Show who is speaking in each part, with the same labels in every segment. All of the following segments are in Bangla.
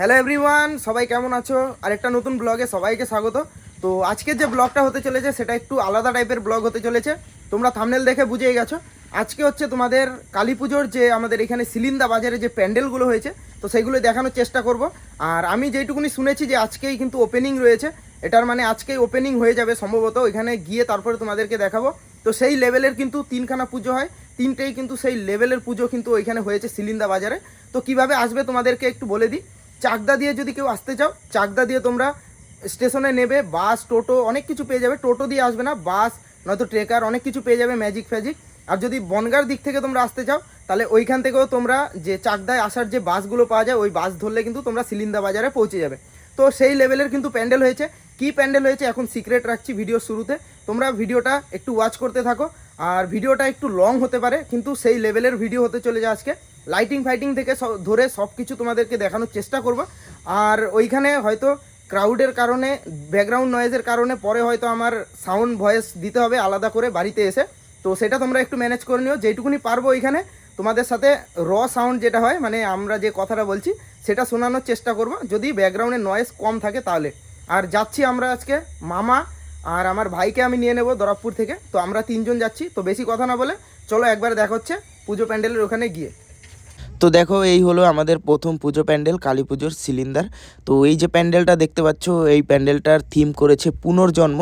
Speaker 1: হ্যালো এভরিওয়ান সবাই কেমন আছো? আর একটা নতুন ব্লগে সবাইকে স্বাগত। তো আজকের যে ব্লগটা হতে চলেছে, সেটা একটু আলাদা টাইপের ব্লগ হতে চলেছে। তোমরা থামনেল দেখে বুঝেই গেছো। আজকে হচ্ছে তোমাদের কালী পুজোর যে আমাদের এখানে সিলিন্দা বাজারে যে প্যান্ডেলগুলো হয়েছে, তো সেইগুলো দেখানোর চেষ্টা করব। আর আমি যেইটুকুনি শুনেছি যে আজকেই কিন্তু ওপেনিং রয়েছে, এটার মানে আজকেই ওপেনিং হয়ে যাবে সম্ভবত। ওইখানে গিয়ে তারপরে তোমাদেরকে দেখাবো। তো সেই লেভেলের কিন্তু তিনখানা পুজো হয়। তিনটেই কিন্তু সেই লেভেলের পুজো কিন্তু ওইখানে হয়েছে সিলিন্দা বাজারে। তো কীভাবে আসবে তোমাদেরকে একটু বলে দিই। চাকদা দিয়ে যদি কেউ আসতে চাও, চাকদা দিয়ে তোমরা স্টেশনে নেবে, বাস, টোটো, অনেক কিছু পেয়ে যাবে। টোটো দিয়ে আসবে না, বাস, নয়তো ট্রেকার, অনেক কিছু পেয়ে যাবে ম্যাজিক ফ্যাজিক আর যদি বনগার দিক থেকে তোমরা আসতে চাও, তাহলে ওইখান থেকেও তোমরা যে চাকদায় আসার যে বাসগুলো পাওয়া যায়, ওই বাস ধরলে কিন্তু তোমরা সিলিন্দা বাজারে পৌঁছে যাবে। তো সেই লেভেলের কিন্তু প্যান্ডেল হয়েছে। কি প্যান্ডেল হয়েছে এখন সিক্রেট রাখছি ভিডিও শুরুতে। তোমরা ভিডিওটা একটু ওয়াচ করতে থাকো। আর ভিডিওটা একটু লং হতে পারে, কিন্তু সেই লেভেলের ভিডিও হতে চলে যায় আজকে। লাইটিং ফাইটিং থেকে ধরে সব কিছু তোমাদেরকে দেখানোর চেষ্টা করব। আর ওইখানে হয়তো ক্রাউডের কারণে ব্যাকগ্রাউন্ড নয়েজের কারণে, পরে হয়তো আমার সাউন্ড ভয়েস দিতে হবে আলাদা করে বাড়িতে এসে। তো সেটা তোমরা একটু ম্যানেজ করে নিও। যেটুকুনি পারব ওইখানে তোমাদের সাথে র সাউন্ড যেটা হয় মানে আমরা যে কথাটা বলছি, সেটা শোনানোর চেষ্টা করব। যদি ব্যাকগ্রাউন্ডে নয়েজ কম থাকে তাহলে। আর যাচ্ছি আমরা আজকে মামা আর আমার ভাইকে আমি নিয়ে নেব দরবপুর থেকে। তো আমরা তিনজন যাচ্ছি, তো বেশি কথা না বলে চলো একবার দেখা হচ্ছে পুজো প্যান্ডেলের ওখানে গিয়ে।
Speaker 2: তো দেখো, এই হলো আমাদের প্রথম পুজো প্যান্ডেল, কালী পুজোর সিলিন্ডার। তো এই যে প্যান্ডেলটা দেখতে পাচ্ছ, এই প্যান্ডেলটার থিম করেছে পুনর্জন্ম।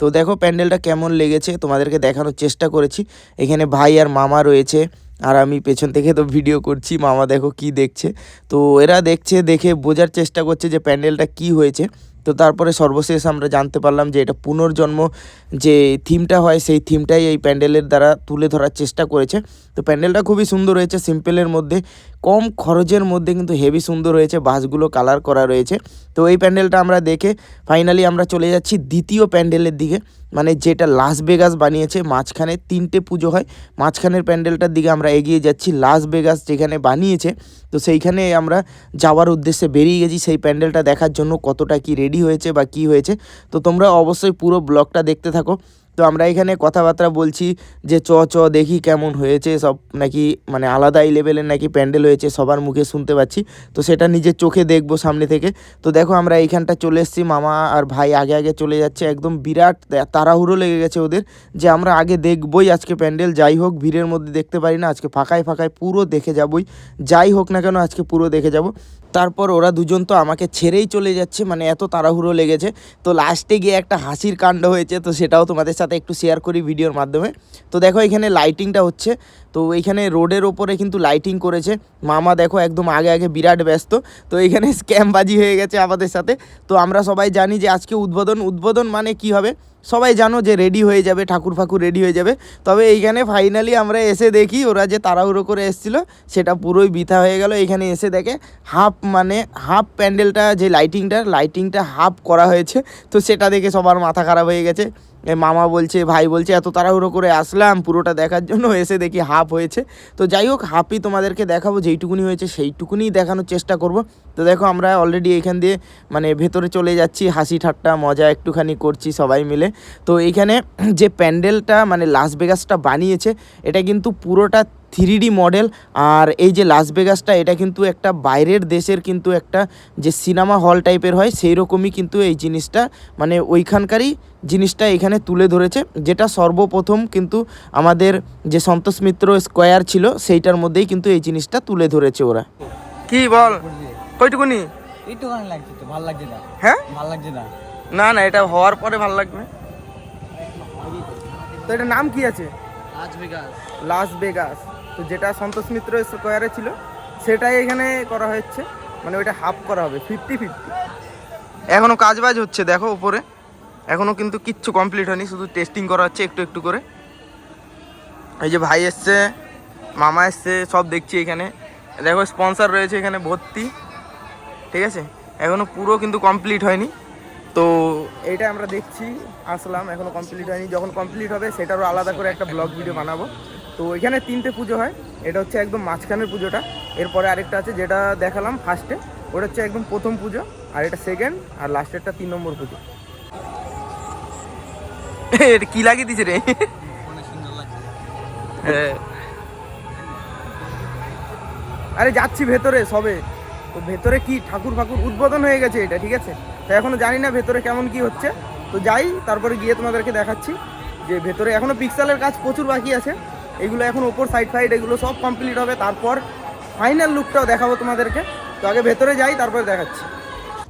Speaker 2: তো দেখো প্যান্ডেলটা কেমন লেগেছে, তোমাদেরকে দেখানোর চেষ্টা করেছি। এখানে ভাই আর মামা রয়েছে, আর আমি পেছন থেকে তো ভিডিও করছি, মামা দেখো কি দেখছে। তো এরা দেখছে, দেখে বোঝার চেষ্টা করছে যে প্যান্ডেলটা কি হয়েছে। তো তারপরে সর্বশেষ আমরা জানতে পারলাম যে এটা পুনর্জন্ম যে থিমটা হয়, সেই থিমটাই এই প্যান্ডেলের দ্বারা তুলে ধরার চেষ্টা করেছে। তো প্যান্ডেলটা খুবই সুন্দর হয়েছে, সিম্পলের মধ্যে। কম খরচের মধ্যে কিন্তু হেভি সুন্দর হয়েছে, বাসগুলো কালার করা রয়েছে। তো এই প্যান্ডেলটা আমরা দেখে ফাইনালি আমরা চলে যাচ্ছি দ্বিতীয় প্যান্ডেলের দিকে। মানে যেটা লাস বেগাস বানিয়েছে, মাঝখানে তিনটে পুজো হয়। মাঝখানের প্যান্ডেলটার দিকে আমরা এগিয়ে যাচ্ছি লাস বেগাস যেখানে বানিয়েছে। তো সেইখানে আমরা যাওয়ার উদ্দেশ্যে বেরিয়ে গেছি। সেই প্যান্ডেলটা দেখার জন্য কতটা কি রেডি হয়েছে বা কি হয়েছে। তো তোমরা অবশ্যই পুরো ব্লগটা দেখতে থাকো। তো আমরা এখানে কথাবার্তা বলছি যে চ চ, দেখি কেমন হয়েছে, সব নাকি মানে আলাদাই লেভেলের নাকি প্যান্ডেল হয়েছে, সবার মুখে শুনতে পাচ্ছি। তো সেটা নিজের চোখে দেখব সামনে থেকে। তো দেখো আমরা এইখানটা চলে এসেছি, মামা আর ভাই আগে আগে চলে যাচ্ছে, একদম বিরাট তাড়াহুড়ো লেগে গেছে ওদের যে আমরা আগে দেখবই আজকে প্যান্ডেল। যাই হোক, ভিড়ের মধ্যে দেখতে পারি না, আজকে ফাঁকায় ফাঁকায় পুরো দেখে যাবই। যাই হোক না কেন, আজকে পুরো দেখে যাব। তারপর ওরা দুজন তো আমাকে ছেড়েই চলে যাচ্ছে মানে এত তাড়াহুড়ো লেগেছে। তো লাস্টে গিয়ে একটা হাসির কাণ্ড হয়েছে, তো সেটাও তোমাদের সাথে একটু শেয়ার করি ভিডিওর মাধ্যমে। তো দেখো এখানে লাইটিংটা হচ্ছে। তো এইখানে রোডের ওপরে কিন্তু লাইটিং করেছে। মামা দেখো একদম আগে আগে বিরাট ব্যস্ত। তো এইখানে স্ক্যামবাজি হয়ে গেছে আমাদের সাথে। তো আমরা সবাই জানি যে আজকে উদ্বোধন। উদ্বোধন মানে কি হবে? সবাই জানো যে রেডি হয়ে যাবে, ঠাকুর ফাকুর রেডি হয়ে যাবে। তবে এইখানে ফাইনালি আমরা এসে দেখি, ওরা যে তাড়াহুড়ো করে এসেছিল, সেটা পুরোই বৃথা হয়ে গেল। এখানে এসে দেখে হাফ মানে হাফ প্যান্ডেলটা যে লাইটিংটা লাইটিংটা হাফ করা হয়েছে। তো সেটা দেখে সবার মাথা খারাপ হয়ে গেছে। মামা বলছে, ভাই বলছে, এত তাড়াহুড়ো করে আসলাম, পুরোটা দেখার জন্য এসে দেখি হাফ হয়েছে। তো যাই হোক, হাফই তোমাদেরকে দেখাবো, যেইটুকুনি হয়েছে সেইটুকুনি দেখানোর চেষ্টা করব। তো দেখো, আমরা অলরেডি এখান দিয়ে মানে ভেতরে চলে যাচ্ছি, হাসি ঠাট্টা, মজা একটুখানি করছি সবাই মিলে। তো এখানে যে প্যান্ডেলটা মানে লাস ভেগাসটা বানিয়েছে, এটা কিন্তু পুরোটা থ্রি ডি মডেল আর এই যে লাস ভেগাসটা এটা কিন্তু একটা বাইরের দেশের কিন্তু একটা যে সিনেমা হল টাইপের হয় সেই রকমই কিন্তু এই জিনিসটা মানে ওইখানকারই জিনিসটা এখানে তুলে ধরেছে যেটা সর্বপ্রথম কিন্তু আমাদের যে সন্তোষ মিত্র স্কোয়ার ছিল সেইটার মধ্যেই কিন্তু এই জিনিসটা তুলে ধরেছে ওরা।
Speaker 1: কি বল? কইটুকুনি? হ্যাঁ?
Speaker 3: ভালো না?
Speaker 1: না না এটা হওয়ার পরে ভালো লাগবে। তো এটার নাম কি আছে?
Speaker 3: আজ বিকাশ
Speaker 1: লাস বেগাস তো যেটা সন্তোষ মিত্র স্কোয়ারে ছিল, সেটাই এখানে করা হচ্ছে মানে ওইটা হাফ করা হবে ফিফটি ফিফটি এখনও কাজ বাজ হচ্ছে, দেখো উপরে। এখনও কিন্তু কিচ্ছু কমপ্লিট হয়নি, শুধু টেস্টিং করা হচ্ছে একটু একটু করে। এই যে ভাই এসছে, মামা এসছে, সব দেখছি এখানে। দেখো স্পন্সর রয়েছে এখানে ভর্তি, ঠিক আছে? এখনও পুরো কিন্তু কমপ্লিট হয়নি। তো এইটা আমরা দেখছি, আসলাম এখনও কমপ্লিট হয়নি। যখন কমপ্লিট হবে, সেটারও আলাদা করে একটা ব্লগ ভিডিও বানাবো। তো এখানে তিনটে পুজো হয়। এটা হচ্ছে একদম মাঝখানের পুজোটা। এরপরে আরেকটা আছে যেটা দেখালাম ফার্স্টে ওটা হচ্ছে একদম প্রথম পুজো আর এটা সেকেন্ড আর লাস্টেরটা তিন নম্বর পুজো। এটা কি লাগিয়ে দিছে রে? হ্যাঁ। আরে যাচ্ছি ভেতরে সবে। তো ভেতরে কি ঠাকুর ফাকুর উদ্বোধন হয়ে গেছে এটা ঠিক আছে? তো এখনও জানি না ভেতরে কেমন কি হচ্ছে। তো যাই তারপরে গিয়ে তোমাদেরকে দেখাচ্ছি যে ভেতরে এখনও পিক্সেলের কাজ প্রচুর বাকি আছে। এগুলো এখন ওপর সাইড সাইড এগুলো সব কমপ্লিট হবে। তারপর ফাইনাল লুকটাও দেখাবো তোমাদেরকে। তো আগে ভেতরে যাই, তারপরে দেখাচ্ছি।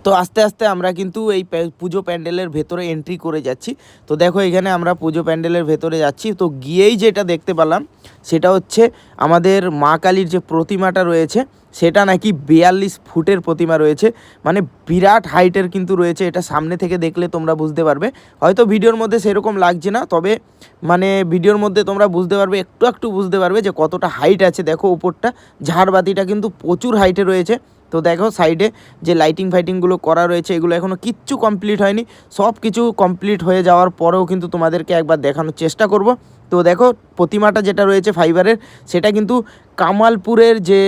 Speaker 2: তো আস্তে আস্তে আমরা কিন্তু এই পুজো প্যান্ডেলের ভেতরে এন্ট্রি করে যাচ্ছি। তো দেখো এখানে আমরা পুজো প্যান্ডেলের ভেতরে যাচ্ছি। তো গিয়েই যেটা দেখতে পেলাম সেটা হচ্ছে আমাদের মা কালীর যে প্রতিমাটা রয়েছে, সেটা নাকি বিয়াল্লিশ ফুটের প্রতিমা রয়েছে। মানে বিরাট হাইটের কিন্তু রয়েছে, এটা সামনে থেকে দেখলে তোমরা বুঝতে পারবে। হয়তো ভিডিওর মধ্যে সেরকম লাগছে না, তবে মানে ভিডিওর মধ্যে তোমরা বুঝতে পারবে, একটু একটু বুঝতে পারবে যে কতটা হাইট আছে। দেখো উপরটা, ঝাড়বাতিটা কিন্তু প্রচুর হাইটে রয়েছে। তো দেখো সাইডে যে লাইটিং ফাইটিংগুলো করা রয়েছে, এগুলো এখনও কিচ্ছু কমপ্লিট হয়নি। সব কিছু কমপ্লিট হয়ে যাওয়ার পরেও কিন্তু তোমাদেরকে একবার দেখানোর চেষ্টা করব। তো দেখো, প্রতিমাটা যেটা রয়েছে ফাইবারের সেটা কিন্তু কামালপুরের যে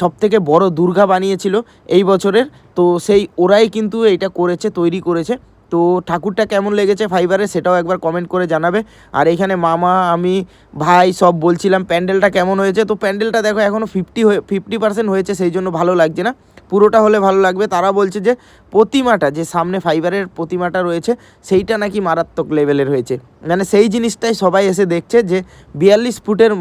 Speaker 2: সবথেকে বড় দুর্গা বানিয়েছিল এই বছরের। তো সেই ওরাই কিন্তু এটা করেছে, তৈরি করেছে। তো ঠাকুরটা কেমন লেগেছে ফাইবারে সেটাও একবার কমেন্ট করে জানাবে। আর এখানে মামা, আমি, ভাই সব বলছিলাম প্যান্ডেলটা কেমন হয়েছে। তো প্যান্ডেলটা দেখো এখনও ফিফটি হয়ে ফিফটি পার্সেন্ট হয়েছে, সেই জন্য ভালো লাগছে না। পুরোটা হলে ভালো লাগবে। তারা বলছে যে প্রতিমাটা, যে সামনে ফাইবারের প্রতিমাটা রয়েছে, সেইটা নাকি মারাত্মক লেভেলের হয়েছে। মানে সেই জিনিসটাই সবাই এসে দেখছে যে বিয়াল্লিশ ফুটের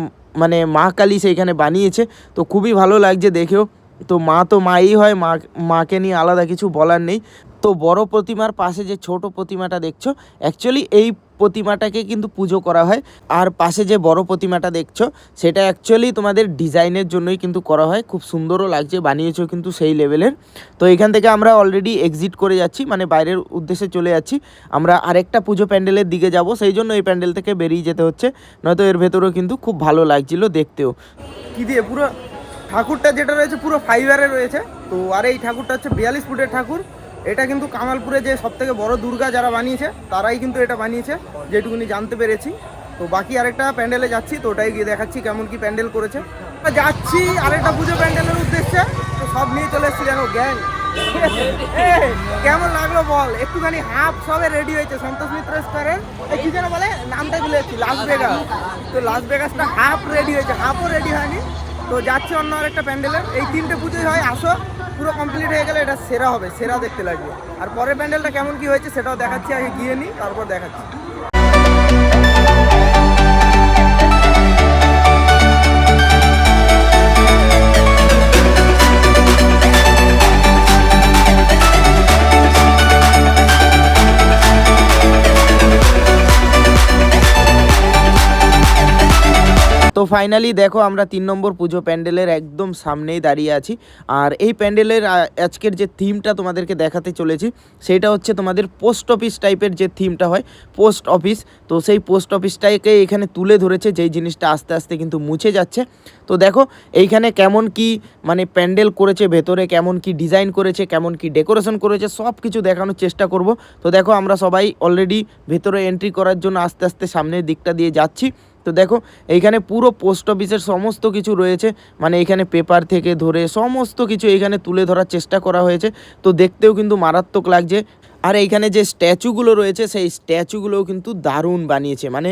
Speaker 2: মানে মা কালী সেইখানে বানিয়েছে। তো খুবই ভালো লাগছে, দেখেও। তো মা তো মাই হয়, মা, মাকে নিয়ে আলাদা কিছু বলার নেই। তো বড় প্রতিমার পাশে যে ছোট প্রতিমাটা দেখছ অ্যাকচুয়ালি এই প্রতিমাটাকে কিন্তু পুজো করা হয়। আর পাশে যে বড় প্রতিমাটা দেখছ, সেটা অ্যাকচুয়ালি তোমাদের ডিজাইনের জন্যই কিন্তু করা হয়। খুব সুন্দরও লাগছে, বানিয়েছো কিন্তু সেই লেভেলের। তো এখান থেকে আমরা অলরেডি এক্সিট করে যাচ্ছি মানে বাইরের উদ্দেশ্যে চলে যাচ্ছি। আমরা আরেকটা পুজো প্যান্ডেলের দিকে যাব, সেই জন্য এই প্যান্ডেল থেকে বেরিয়ে যেতে হচ্ছে। নয়তো এর ভেতরেও কিন্তু খুব ভালো লাগছিল দেখতেও।
Speaker 1: কি দিয়ে, পুরো ঠাকুরটা যেটা রয়েছে পুরো ফাইবারে রয়েছে। তো আর এই ঠাকুরটা হচ্ছে বিয়াল্লিশ ফুটের ঠাকুর। এটা কিন্তু কামালপুরে যে সব থেকে বড় দুর্গা যারা বানিয়েছে, তারাই কিন্তু এটা বানিয়েছে, যেটুকুনি জানতে পেরেছি। তো বাকি আরেকটা প্যান্ডেলে যাচ্ছি, তো ওটাই গিয়ে দেখাচ্ছি কেমন কি প্যান্ডেল করেছে। যাচ্ছি আরেকটা পুজো প্যান্ডেলের উদ্দেশ্যে। তো সব নিয়ে চলে এসেছি, দেখো গ্যাং কেমন লাগল বল? একটুখানি হাফ সবে রেডি হয়েছে, সন্তোষ মিত্র স্কোয়ারের কি যেন বলে? নামটা ভুলে যাচ্ছি লাস ভেগাস তো লাস ভেগাসটা হাফ রেডি হয়েছে, হাফও রেডি হয়নি। তো যাচ্ছে অন্য আরেকটা প্যান্ডেলের এই তিনটে পুজোই হয়, আসো, পুরো কমপ্লিট হয়ে গেলে এটা সেরা হবে, সেরা দেখতে লাগবে। আর পরের প্যান্ডেলটা কেমন কি হয়েছে সেটাও দেখাচ্ছি, আগে গিয়ে নিই, তারপর দেখাচ্ছি।
Speaker 2: তো ফাইনালি দেখো আমরা তিন নম্বর পুজো প্যান্ডেলের একদম সামনেই দাঁড়িয়ে আছি। আর এই প্যান্ডেলের আজকের যে থিমটা তোমাদেরকে দেখাতে চলেছি, সেটা হচ্ছে তোমাদের পোস্ট অফিস টাইপের যে থিমটা হয় পোস্ট অফিস তো সেই পোস্ট অফিসটাকে এখানে তুলে ধরেছে, যেই জিনিসটা আস্তে আস্তে কিন্তু মুছে যাচ্ছে। তো দেখো, এইখানে কেমন কি মানে প্যান্ডেল করেছে, ভেতরে কেমন কি ডিজাইন করেছে, কেমন কি ডেকোরেশন করেছে সব কিছু দেখানোর চেষ্টা করব। তো দেখো, আমরা সবাই অলরেডি ভেতরে এন্ট্রি করার জন্য আস্তে আস্তে সামনের দিকটা দিয়ে যাচ্ছি। তো দেখো, এইখানে পুরো পোস্ট অফিসের সমস্ত কিছু রয়েছে। মানে এখানে পেপার থেকে ধরে সমস্ত কিছু এখানে তুলে ধরার চেষ্টা করা হয়েছে। তো দেখতেও কিন্তু মারাত্মক লাগছে। আর এইখানে যে স্ট্যাচুগুলো রয়েছে, সেই স্ট্যাচুগুলোও কিন্তু দারুণ বানিয়েছে। মানে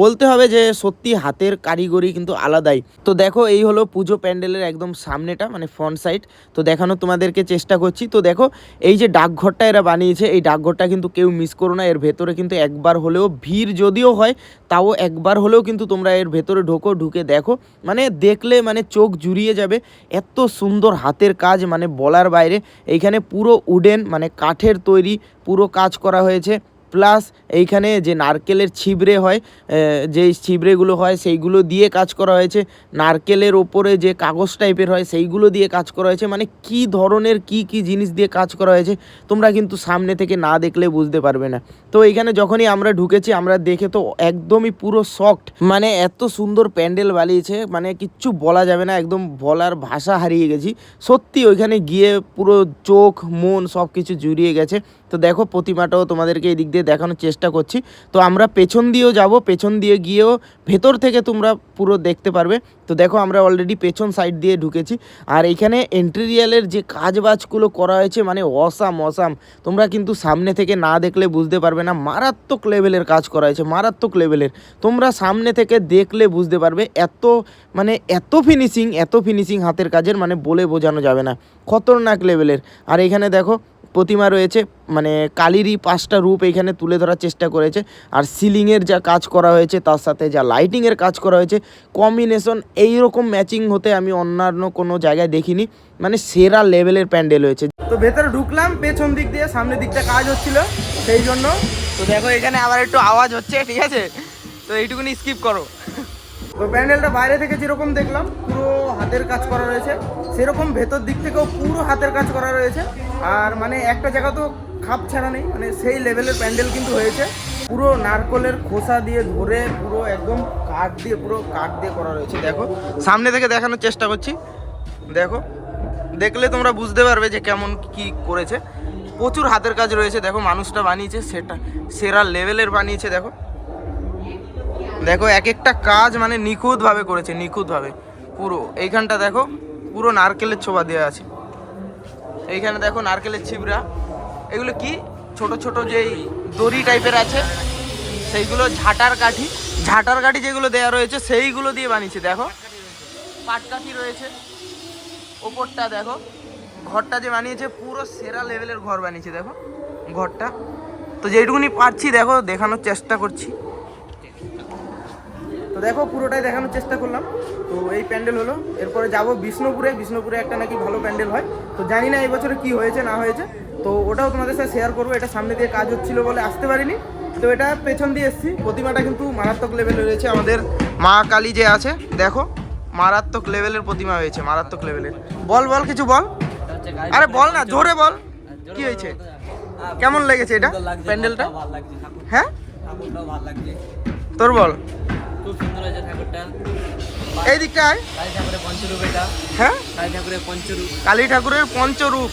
Speaker 2: বলতে হবে যে সত্যি হাতের কারিগরি কিন্তু আলাদাই। তো দেখো, এই হলো পুজো প্যান্ডেলের একদম সামনেটা মানে ফ্রন্ট সাইড তো দেখানো তোমাদেরকে চেষ্টা করছি। তো দেখো, এই যে ডাকঘরটা এরা বানিয়েছে, এই ডাকঘরটা কিন্তু কেউ মিস করো না। এর ভেতরে কিন্তু একবার হলেও ভিড় যদিও হয়, তাও একবার হলেও কিন্তু তোমরা এর ভেতরে ঢোকো, ঢুকে দেখো। মানে দেখলে মানে চোখ জুড়িয়ে যাবে। এত সুন্দর হাতের কাজ মানে বলার বাইরে। এইখানে পুরো উডেন মানে কাঠের তৈরি পুরো কাজ করা হয়েছে। প্লাস এইখানে যে নারকেলের ছিবড়ে হয় যেই ছিবড়েগুলো হয়, সেইগুলো দিয়ে কাজ করা হয়েছে। নারকেলের ওপরে যে কাগজ টাইপের হয়, সেইগুলো দিয়ে কাজ করা হয়েছে। মানে কি ধরনের, কি কি জিনিস দিয়ে কাজ করা হয়েছে, তোমরা কিন্তু সামনে থেকে না দেখলে বুঝতে পারবে না। তো এইখানে যখনই আমরা ঢুকেছি, আমরা দেখে তো একদমই পুরো শকড মানে এত সুন্দর প্যান্ডেল বানিয়েছে মানে কিচ্ছু বলা যাবে না, একদম বলার ভাষা হারিয়ে গেছি। সত্যি ওইখানে গিয়ে পুরো চোখ, মন সব কিছু জুড়িয়ে গেছে। তো দেখো প্রতিমাটাও তোমাদেরকে এই দিক দিয়ে দেখানোর চেষ্টা করছি। তো আমরা পেছন দিয়েও যাব, পেছন দিয়ে গিয়েও ভেতর থেকে তোমরা পুরো দেখতে পারবে। তো দেখো আমরা অলরেডি পেছন সাইড দিয়ে ঢুকেছি। আর এখানে এন্ট্রিরিয়ালের যে কাজ বাজগুলো করা হয়েছে মানে অসাম অসাম তোমরা কিন্তু সামনে থেকে না দেখলে বুঝতে পারবে না, মারাত্মক লেভেলের কাজ করা হয়েছে, মারাত্মক লেভেলের তোমরা সামনে থেকে দেখলে বুঝতে পারবে, এত মানে এত ফিনিশিং এত ফিনিশিং হাতের কাজের মানে বলে বোঝানো যাবে না। খতরনাক লেভেলের আর এখানে দেখো প্রতিমা রয়েছে মানে কালিরই পাঁচটা রূপ এখানে তুলে ধরার চেষ্টা করেছে। আর সিলিংয়ের যা কাজ করা হয়েছে, তার সাথে যা লাইটিংয়ের কাজ করা হয়েছে, কম্বিনেশন এইরকম ম্যাচিং হতে আমি অন্যান্য কোনো জায়গায় দেখিনি। মানে সেরা লেভেলের প্যান্ডেল হয়েছে।
Speaker 1: তো ভেতরে ঢুকলাম, পেছন দিক দিয়ে সামনের দিকটা কাজ হচ্ছিল, সেই জন্য।
Speaker 2: তো দেখো এখানে আবার একটু আওয়াজ হচ্ছে, ঠিক আছে? তো এইটুকুনি স্কিপ করো।
Speaker 1: তো প্যান্ডেলটা বাইরে থেকে যেরকম দেখলাম, পুরো হাতের কাজ করা রয়েছে। সেরকম ভেতর দিক থেকেও পুরো হাতের কাজ করা রয়েছে। আর মানে একটা জায়গা তো খাপ ছাড়া নেই মানে সেই লেভেলের প্যান্ডেল কিন্তু হয়েছে। পুরো নারকলের খোসা দিয়ে ধরে পুরো একদম কাঠ দিয়ে, পুরো কাঠ দিয়ে করা রয়েছে, দেখো।
Speaker 2: সামনে থেকে দেখানোর চেষ্টা করছি। দেখো, দেখলে তোমরা বুঝতে পারবে যে কেমন কি করেছে। প্রচুর হাতের কাজ রয়েছে, দেখো মানুষটা বানিয়েছে, সেটা সেরা লেভেলের বানিয়েছে, দেখো। দেখো এক একটা কাজ মানে নিখুঁতভাবে করেছে, নিখুঁতভাবে। পুরো, এইখানটা দেখো, পুরো নারকেলের ছোবা দেওয়া আছে। এইখানে দেখো নারকেলের ছিবড়া এগুলো কি? ছোট ছোট যেই দড়ি টাইপের আছে, সেইগুলো ঝাঁটার কাঠি। ঝাঁটার কাঠি যেগুলো দেওয়া রয়েছে, সেইগুলো দিয়ে বানিয়েছে, দেখো। পাটকাঠি রয়েছে। ওপরটা দেখো, ঘরটা যে বানিয়েছে, পুরো সেরা লেভেলের ঘর বানিয়েছে, দেখো। ঘরটা। তো যেইটুকুনি পারছি, দেখো, দেখানোর চেষ্টা করছি।
Speaker 1: দেখো পুরোটাই দেখানোর চেষ্টা করলাম। তো এই প্যান্ডেল হলো। এরপরে যাব বিষ্ণুপুরে। বিষ্ণুপুরে একটা নাকি ভালো প্যান্ডেল হয়। তো জানি না এই বছরে কি হয়েছে না হয়েছে। তো ওটাও তোমাদের সাথে শেয়ার করব। এটা সামনে দিয়ে কাজ হচ্ছিল বলে আসতে পারিনি। তো এটা পেছন দিয়ে এসেছি। প্রতিমাটা কিন্তু মারাত্মক লেভেলে রয়েছে। আমাদের
Speaker 2: মা কালী যে আছে দেখো মারাত্মক লেভেলের প্রতিমা হয়েছে মারাত্মক লেভেলের বল বল কিছু বল? আরে বল না জোরে বল। কি হয়েছে? কেমন লেগেছে এটা প্যান্ডেলটা? হ্যাঁ? তোর বল।
Speaker 3: খুব সুন্দর হয়েছে ঠাকুরটা।
Speaker 2: এই দিকটা আয়
Speaker 3: কালী ঠাকুরের পঞ্চরূপ এটা।
Speaker 2: হ্যাঁ?
Speaker 3: কালী ঠাকুরের পঞ্চরূপ।
Speaker 2: কালী ঠাকুরের পঞ্চরূপ।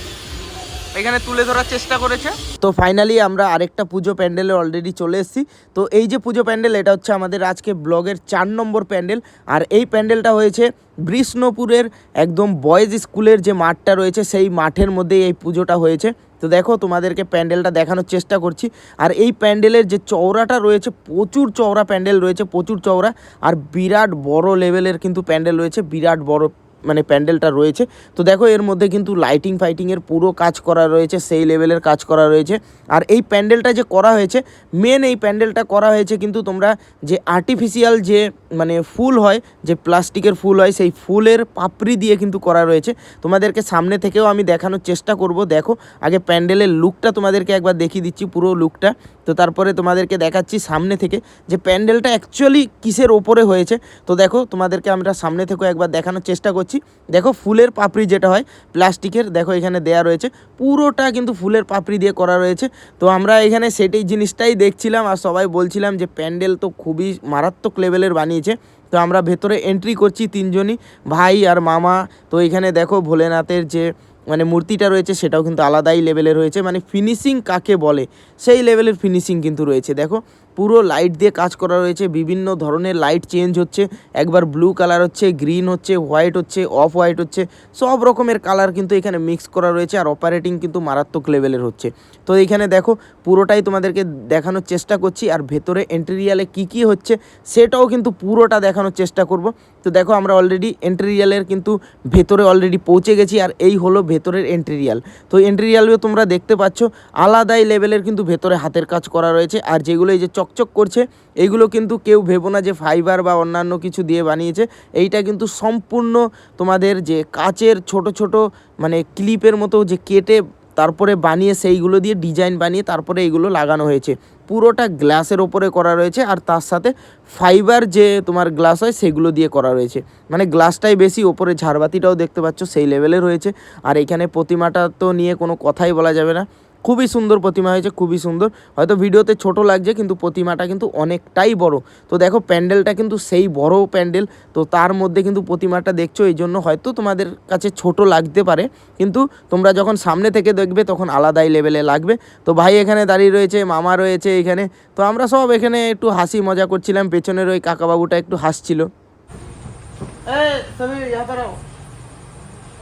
Speaker 2: এখানে তুলে ধরার চেষ্টা করেছে। তো ফাইনালি আমরা আরেকটা পুজো প্যান্ডেলে অলরেডি চলে এসেছি। তো এই যে পুজো প্যান্ডেল এটা হচ্ছে আমাদের আজকে ব্লগের চার নম্বর প্যান্ডেল। আর এই প্যান্ডেলটা হয়েছে বিষ্ণুপুরের একদম বয়েজ স্কুলের যে মাঠটা রয়েছে সেই মাঠের মধ্যেই এই পুজোটা হয়েছে। তো দেখো তোমাদেরকে প্যান্ডেলটা দেখানোর চেষ্টা করছি। আর এই প্যান্ডেলের যে চওড়াটা রয়েছে, প্রচুর চওড়া প্যান্ডেল রয়েছে, প্রচুর চওড়া। আর বিরাট বড় লেভেলের কিন্তু প্যান্ডেল রয়েছে, বিরাট বড় মানে প্যান্ডেলটা রয়েছে। তো দেখো, এর মধ্যে কিন্তু লাইটিং ফাইটিংয়ের পুরো কাজ করা রয়েছে, সেই লেভেলের কাজ করা রয়েছে। আর এই প্যান্ডেলটা যে করা হয়েছে মেন এই প্যান্ডেলটা করা হয়েছে কিন্তু তোমরা যে আর্টিফিশিয়াল যে মানে ফুল হয়, যে প্লাস্টিকের ফুল হয়, সেই ফুলের পাপড়ি দিয়ে কিন্তু করা রয়েছে। তোমাদেরকে সামনে থেকেও আমি দেখানোর চেষ্টা করব। দেখো, আগে প্যান্ডেলের লুকটা তোমাদেরকে একবার দেখিয়ে দিচ্ছি, পুরো লুকটা তো তারপরে তোমাদেরকে দেখাচ্ছি সামনে থেকে যে প্যান্ডেলটা অ্যাকচুয়ালি কিসের ওপরে হয়েছে। তো দেখো, তোমাদেরকে আমরা সামনে থেকেও একবার দেখানোর চেষ্টা করছি। দেখো, ফুলের পাপড়ি যেটা হয়, প্লাস্টিকের, দেখো এখানে দেয়া রয়েছে। পুরোটা কিন্তু ফুলের পাপড়ি দিয়ে করা রয়েছে। তো আমরা এখানে সেটাই জিনিসটাই দেখছিলাম আর সবাই বলছিলাম যে প্যান্ডেল তো খুবই মারাত্মক লেভেলের বানিয়েছে। তো আমরা ভেতরে এন্ট্রি করছি তিনজনই, ভাই আর মামা। তো এখানে দেখো ভোলেনাথের যে মানে মূর্তিটা রয়েছে সেটাও কিন্তু আলাদাই লেভেলের রয়েছে। মানে ফিনিশিং কাকে বলে? সেই লেভেলের ফিনিশিং কিন্তু রয়েছে। দেখো পুরো লাইট দিয়ে কাজ করা রয়েছে। বিভিন্ন ধরনের লাইট চেঞ্জ হচ্ছে। একবার ব্লু কালার হচ্ছে গ্রিন হচ্ছে হোয়াইট হচ্ছে অফ হোয়াইট হচ্ছে। সব রকমের কালার কিন্তু এখানে মিক্স করা রয়েছে আর অপারেটিং কিন্তু মারাত্মক লেভেলের হচ্ছে। তো এখানে দেখো, পুরোটাই তোমাদেরকে দেখানোর চেষ্টা করছি আর ভেতরে এন্ট্রিয়ালে কি কি হচ্ছে সেটাও কিন্তু পুরোটা দেখানোর চেষ্টা করব। তো দেখো, আমরা অলরেডি এন্ট্রিয়ালের কিন্তু ভেতরে অলরেডি পৌঁছে গেছি আর এই হলো ভেতরের এন্ট্রিয়াল তো এন্ট্রিয়ালও তোমরা দেখতে পাচ্ছ, আলাদাই লেভেলের কিন্তু ভেতরে হাতের কাজ করা রয়েছে। আর যেগুলো এই যে চকচক করছে। এইগুলো কিন্তু কেউ ভেবো না যে ফাইবার বা অন্যান্য কিছু দিয়ে বানিয়েছে। এইটা কিন্তু সম্পূর্ণ তোমাদের যে কাচের ছোট ছোট মানে ক্লিপের মতো যে কেটে তারপরে বানিয়ে সেইগুলো দিয়ে ডিজাইন বানিয়ে তারপরে এইগুলো লাগানো হয়েছে। পুরোটা গ্লাসের ওপরে করা রয়েছে আর তার সাথে ফাইবার যে তোমার গ্লাস হয় সেগুলো দিয়ে করা রয়েছে। মানে গ্লাসটাই বেশি, ওপরে ঝাড়বাতিটাও দেখতে পাচ্ছ, সেই লেভেলের রয়েছে। আর এখানে প্রতিমাটা তো নিয়ে কোনো কথাই বলা যাবে না। খুবই সুন্দর প্রতিমা হয়েছে, খুবই সুন্দর। হয়তো ভিডিওতে ছোট লাগছে, কিন্তু প্রতিমাটা কিন্তু অনেকটাই বড়। তো দেখো, প্যান্ডেলটা কিন্তু সেই বড় প্যান্ডেল। তো তার মধ্যে কিন্তু প্রতিমাটা দেখছ, এই জন্য হয়তো তোমাদের কাছে ছোট লাগতে পারে। কিন্তু তোমরা যখন সামনে থেকে দেখবে, তখন আলাদাই লেভেলে লাগবে। তো ভাই এখানে দাঁড়িয়ে রয়েছে, মামা রয়েছে এখানে। তো আমরা সব এখানে একটু হাসি মজা করছিলাম, পেছনের ওই কাকাবাবুটা একটু হাসছিল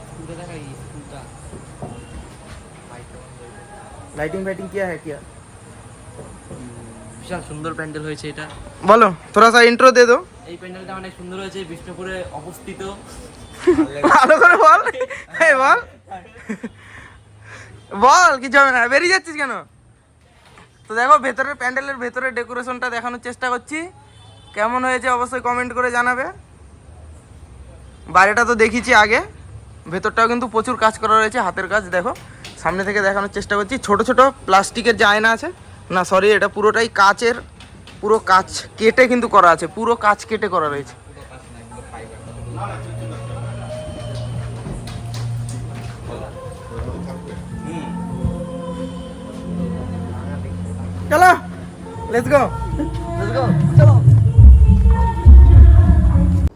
Speaker 3: স্কুলটা দেখা এই স্কুলটা
Speaker 1: লাইটিং ফাইটিং কি হ্যাঁ কিয়া?
Speaker 3: বিশাল সুন্দর প্যান্ডেল হয়েছে এটা।
Speaker 1: বলো থোড়া সা ইন্ট্রো দে দো।
Speaker 3: এই প্যান্ডেলটা অনেক সুন্দর হয়েছে বিষ্ণুপুরে অবস্থিত।
Speaker 1: ভালো করে বল। এই বল। বল কিছু হবে না। বেরিয়ে যাচ্ছিস কেন? তো দেখো ভেতরের প্যান্ডেলের ভেতরের ডেকোরেশনটা দেখানোর চেষ্টা করছি। কেমন হয়েছে অবশ্যই কমেন্ট করে জানাবে। বাইরেটা তো দেখিছি আগে। ভেতরটাও কিন্তু প্রচুর কাজ করা রয়েছে হাতের কাজ দেখো। সামনে থেকে দেখানোর চেষ্টা করছি। ছোট ছোট প্লাস্টিকের যে আয়না আছে না সরি এটা পুরোটাই কাচের পুরো কাচ কেটে কিন্তু করা আছে পুরো কাচ কেটে করা রয়েছে। চলো লেটস গো লেটস গো চলো।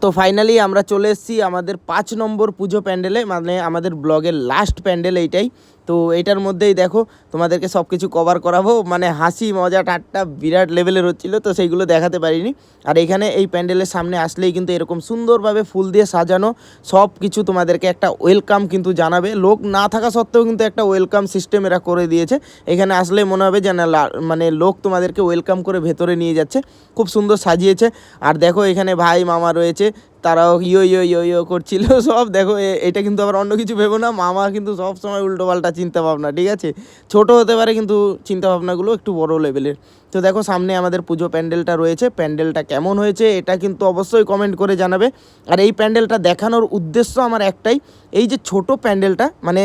Speaker 2: তো ফাইনালি আমরা চলে এসেছি আমাদের পাঁচ নম্বর পুজো প্যান্ডেলে মানে আমাদের ব্লগের লাস্ট প্যান্ডেল এইটাই। তো এইটার মধ্যেই দেখো, তোমাদেরকে সব কিছু কভার করাবো। মানে হাসি, মজা, ঠাট্টা বিরাট লেভেলের হচ্ছিল, তো সেইগুলো দেখাতে পারিনি। আর এখানে এই প্যান্ডেলের সামনে আসলেই কিন্তু এরকম সুন্দরভাবে ফুল দিয়ে সাজানো সব কিছু তোমাদেরকে একটা ওয়েলকাম কিন্তু জানাবে। লোক না থাকা সত্ত্বেও কিন্তু একটা ওয়েলকাম সিস্টেম এরা করে দিয়েছে। এখানে আসলে মনে হবে যে না মানে লোক তোমাদেরকে ওয়েলকাম করে ভেতরে নিয়ে যাচ্ছে। খুব সুন্দর সাজিয়েছে। আর দেখো এখানে ভাই, মামা রয়েছে। তারাও ইয়ো ইয়ো ইয়ো ইয়ো করছিল। সব দেখো এটা কিন্তু আবার অন্য কিছু ভেবো না। মামা কিন্তু সব সময় উল্টো পাল্টা চিন্তা ভাবনা, ঠিক আছে? ছোট হতে পারে কিন্তু চিন্তা ভাবনাগুলো একটু বড় লেভেলের তো দেখো, সামনে আমাদের পুজো প্যান্ডেলটা রয়েছে। প্যান্ডেলটা কেমন হয়েছে, এটা কিন্তু অবশ্যই কমেন্ট করে জানাবে। আর এই প্যান্ডেলটা দেখানোর উদ্দেশ্য আমার একটাই এই যে ছোট প্যান্ডেলটা মানে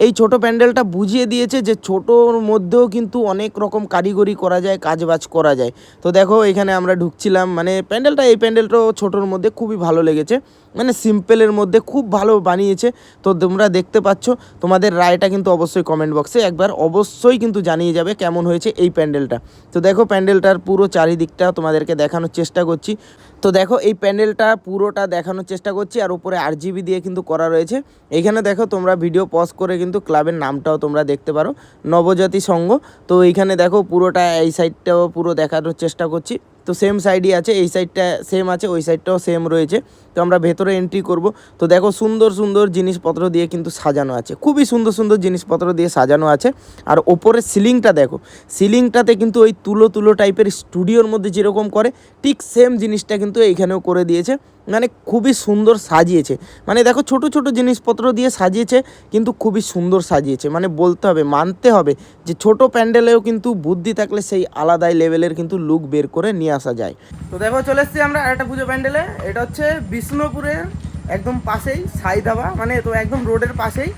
Speaker 2: এই ছোট প্যান্ডেলটা বুঝিয়ে দিয়েছে যে ছোটোর মধ্যেও কিন্তু অনেক রকম কারিগরি করা যায়, কাজবাজ করা যায়। তো দেখো, এখানে আমরা ঢুকছিলাম মানে প্যান্ডেলটা, এই প্যান্ডেলটাও ছোটোর মধ্যে খুবই ভালো লেগেছে। মানে সিম্পলের মধ্যে খুব ভালো বানিয়েছে। তো তোমরা দেখতে পাচ্ছ, তোমাদের রায়টা কিন্তু অবশ্যই কমেন্ট বক্সে একবার অবশ্যই কিন্তু জানিয়ে যাবে কেমন হয়েছে এই প্যান্ডেলটা। তো দেখো, প্যান্ডেলটার পুরো চারিদিকটা তোমাদেরকে দেখানোর চেষ্টা করছি। তো দেখো, এই প্যান্ডেলটা পুরোটা দেখানোর চেষ্টা করছি, আর উপরে আর জিবি দিয়ে কিন্তু করা রয়েছে। এখানে দেখো, তোমরা ভিডিও পজ করে কিন্তু ক্লাবের নামটাও তোমরা দেখতে পারো, নবজাতি সংঘ। তো এইখানে দেখো, পুরোটা এই সাইডটাও পুরো দেখানোর চেষ্টা করছি। তো সেম সাইডই আছে, এই সাইডটা সেম আছে, ওই সাইডটাও সেম রয়েছে। তো আমরা ভেতরে এন্ট্রি করব। তো দেখো সুন্দর সুন্দর জিনিসপত্র দিয়ে কিন্তু সাজানো আছে। খুবই সুন্দর সুন্দর জিনিসপত্র দিয়ে সাজানো আছে। আর ওপরের সিলিংটা দেখো, সিলিংটাতে কিন্তু ওই তুলো তুলো টাইপের স্টুডিওর মধ্যে যেরকম করে, ঠিক সেম জিনিসটা কিন্তু এইখানেও করে দিয়েছে। মানে খুবই সুন্দর সাজিয়েছে। মানে দেখো ছোট ছোট জিনিসপত্র দিয়ে সাজিয়েছে, কিন্তু খুবই সুন্দর সাজিয়েছে। মানে বলতে হবে, মানতে হবে যে ছোট প্যান্ডেলেও কিন্তু বুদ্ধি থাকলে সেই আলাদাই লেভেলের কিন্তু লুক বের করে নিয়ে আসা যায়।
Speaker 1: তো দেখো চলে এসেছি আমরা একটা পুজো প্যান্ডেলে। এটা হচ্ছে বিষ্ণুপুরের একদম পাশেই সাই ধাবা মানে তো একদম রোডের পাশেই।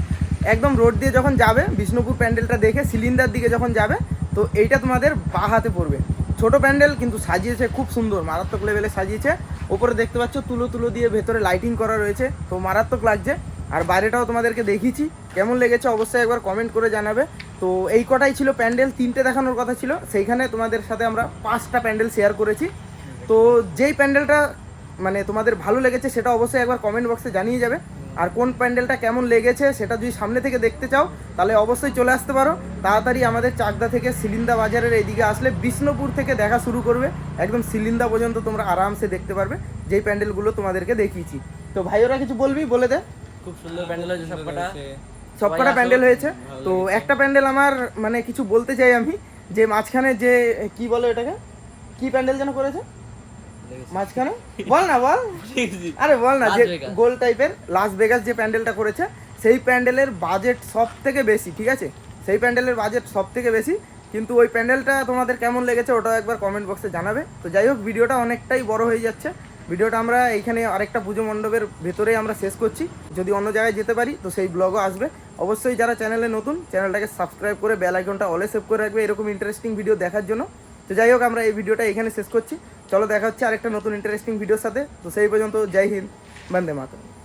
Speaker 1: একদম রোড দিয়ে যখন যাবে, বিষ্ণুপুর প্যান্ডেলটা দেখে সিলিন্ডার দিকে যখন যাবে, তো এইটা তোমাদের বা হাতে পড়বে। ছোট প্যান্ডেল, কিন্তু সাজিয়েছে খুব সুন্দর, মারাত্মক লেভেলে সাজিয়েছে। ওপরে দেখতে পাচ্ছ, তুলো তুলো দিয়ে ভেতরে লাইটিং করা রয়েছে, তো মারাত্মক লাগছে। আর বাইরেটাও তোমাদেরকে দেখিয়েছি, কেমন লেগেছে অবশ্যই একবার কমেন্ট করে জানাবে। তো এই কটাই ছিল প্যান্ডেল, তিনটে দেখানোর কথা ছিল। সেইখানে তোমাদের সাথে আমরা পাঁচটা প্যান্ডেল শেয়ার করেছি। তো যেই প্যান্ডেলটা মানে তোমাদের ভালো লেগেছে সেটা অবশ্যই একবার কমেন্ট বক্সে জানিয়ে যাবে। আর কোন প্যান্ডেলটা কেমন লেগেছে সেটা যদি সামনে থেকে দেখতে চাও তাহলে অবশ্যই চলে আসতে পারো। তাড়াতাড়ি আমাদের চাকদা থেকে সিলিন্দা বাজারের এইদিকে আসলে বিষ্ণুপুর থেকে দেখা শুরু করবে। একদম সিলিন্দা পর্যন্ত তোমরা আরামসে দেখতে পারবে যেই প্যান্ডেলগুলো তোমাদেরকে দেখিয়েছি। তো ভাইওরা কিছু বলবি? বলে দে।
Speaker 3: খুব সুন্দর প্যান্ডেল হয়েছে সবকটা।
Speaker 1: সবকটা। প্যান্ডেল হয়েছে। তো একটা প্যান্ডেল আমার মানে কিছু বলতে চাই আমি যে মাঝখানে যে কি বলো এটাকে কি প্যান্ডেল যেন করেছে? মাঝখানে? বল না বল। আরে বল না যে গোল টাইপের লাস ভেগাস যে প্যান্ডেলটা করেছে সেই প্যান্ডেলের বাজেট সব থেকে বেশি ঠিক আছে? সেই প্যান্ডেলের বাজেট সব থেকে বেশি কিন্তু ওই প্যান্ডেলটা তোমাদের কেমন লেগেছে ওটাও একবার কমেন্ট বক্সে জানাবে। তো যাই হোক ভিডিওটা অনেকটাই বড় হয়ে যাচ্ছে। ভিডিওটা আমরা এইখানে আরেকটা পুজো মণ্ডপের ভেতরেই আমরা শেষ করছি। যদি অন্য জায়গায় যেতে পারি তো সেই ব্লগও আসবে। অবশ্যই যারা চ্যানেলে নতুন চ্যানেলটাকে সাবস্ক্রাইব করে বেল আইকনটা অলে সেভ করে রাখবে এরকম ইন্টারেস্টিং ভিডিও দেখার জন্য। তো যাই হোক আমরা এই ভিডিওটা এখানে শেষ করছি। চলো দেখা হচ্ছে আরেকটা নতুন ইন্টারেস্টিং ভিডিওর সাথে। তো সেই পর্যন্ত জয় হিন্দ, বন্দে মাতরম।